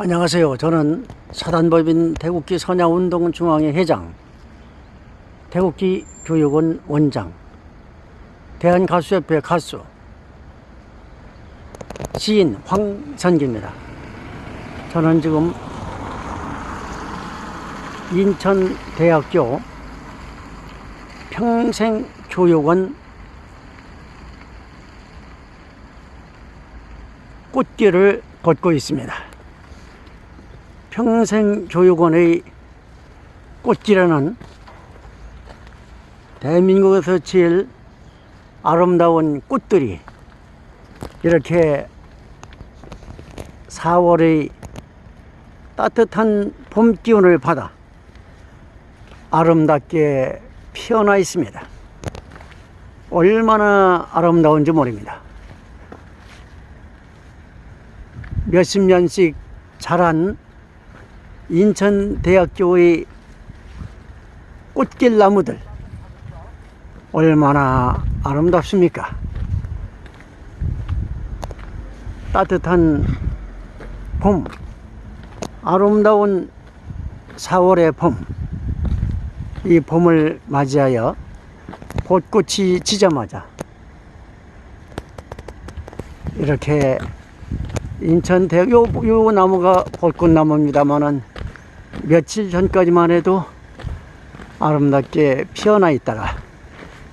안녕하세요. 저는 사단법인 대국기 선야운동 중앙회 회장, 대국기 교육원 원장, 대한가수협회 가수, 시인 황선기입니다. 저는 지금 인천대학교 평생교육원 꽃길을 걷고 있습니다. 평생교육원의 꽃길에는 대한민국에서 제일 아름다운 꽃들이 이렇게 4월의 따뜻한 봄 기운을 받아 아름답게 피어나 있습니다. 얼마나 아름다운지 모릅니다. 몇십 년씩 자란 인천대학교의 꽃길 나무들 얼마나 아름답습니까? 따뜻한 봄, 아름다운 4월의 봄, 이 봄을 맞이하여 벚꽃이 지자마자 이렇게 인천대학 요, 요 나무가 벚꽃나무입니다만은 며칠 전까지만 해도 아름답게 피어나 있다가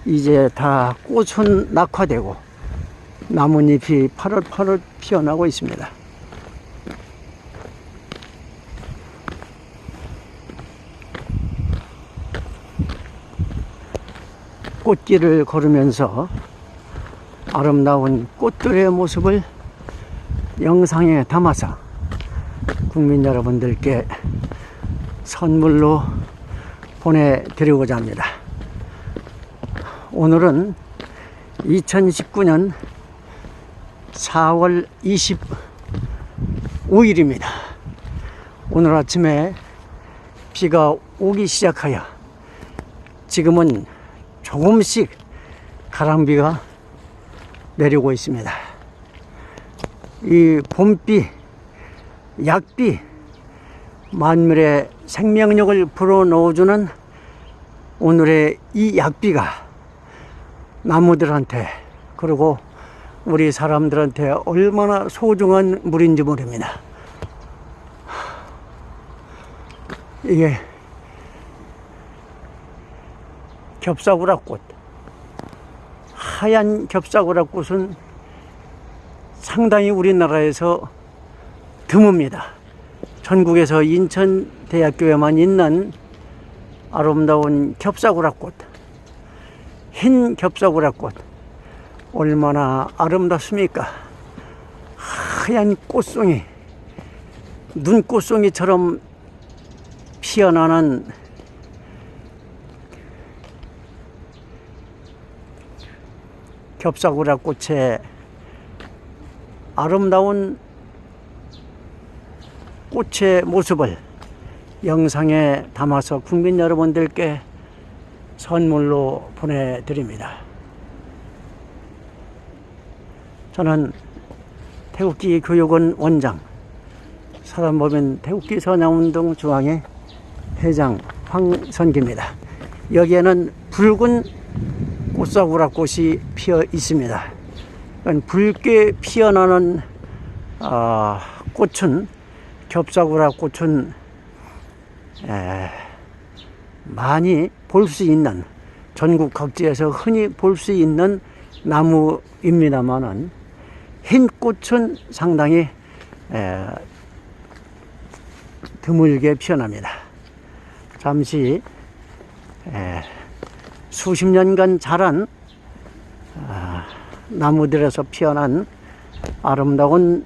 이제 다 꽃은 낙화되고 나뭇잎이 파릇파릇 피어나고 있습니다. 꽃길을 걸으면서 아름다운 꽃들의 모습을 영상에 담아서 국민 여러분들께 선물로 보내드리고자 합니다. 오늘은 2019년 4월 25일입니다. 오늘 아침에 비가 오기 시작하여 지금은 조금씩 가랑비가 내리고 있습니다. 이 봄비, 약비, 만물의 생명력을 불어넣어주는 오늘의 이 약비가 나무들한테 그리고 우리 사람들한테 얼마나 소중한 물인지 모릅니다. 이게 겹사구라꽃 하얀 겹사구라꽃은 상당히 우리나라에서 드뭅니다. 전국에서 인천대학교에만 있는 아름다운 겹사구라꽃, 흰 겹사구라꽃, 얼마나 아름답습니까? 하얀 꽃송이, 눈꽃송이처럼 피어나는 겹사구라 꽃의 아름다운 꽃의 모습을 영상에 담아서 국민 여러분들께 선물로 보내드립니다. 저는 태국기 교육원 원장, 사단법인 태국기 선양운동 중앙회 회장 황선기입니다. 여기에는 붉은 꽃사구라 꽃이 피어 있습니다. 붉게 피어나는 어, 꽃은 겹사구라 꽃은 에, 많이 볼 수 있는 전국 각지에서 흔히 볼 수 있는 나무입니다만은 흰 꽃은 상당히 에, 드물게 피어납니다. 잠시 에, 수십 년간 자란 아, 나무들에서 피어난 아름다운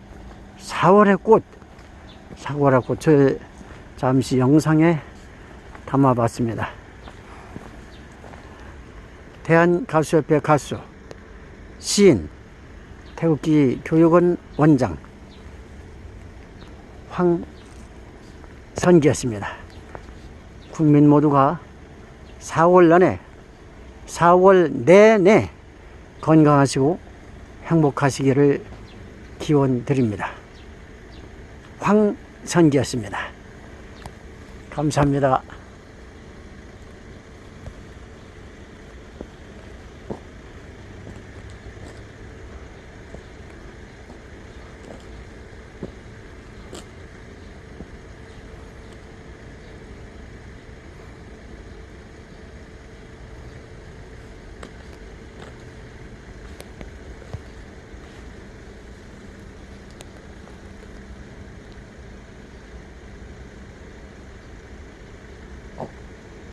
4월의 꽃, 사과라 꽃을 잠시 영상에 담아봤습니다. 대한가수협회 가수, 시인, 태극기 교육원 원장 황선기였습니다. 국민 모두가 4월 내내 4월 내내 건강하시고 행복하시기를 기원 드립니다. 황 선기였습니다. 감사합니다.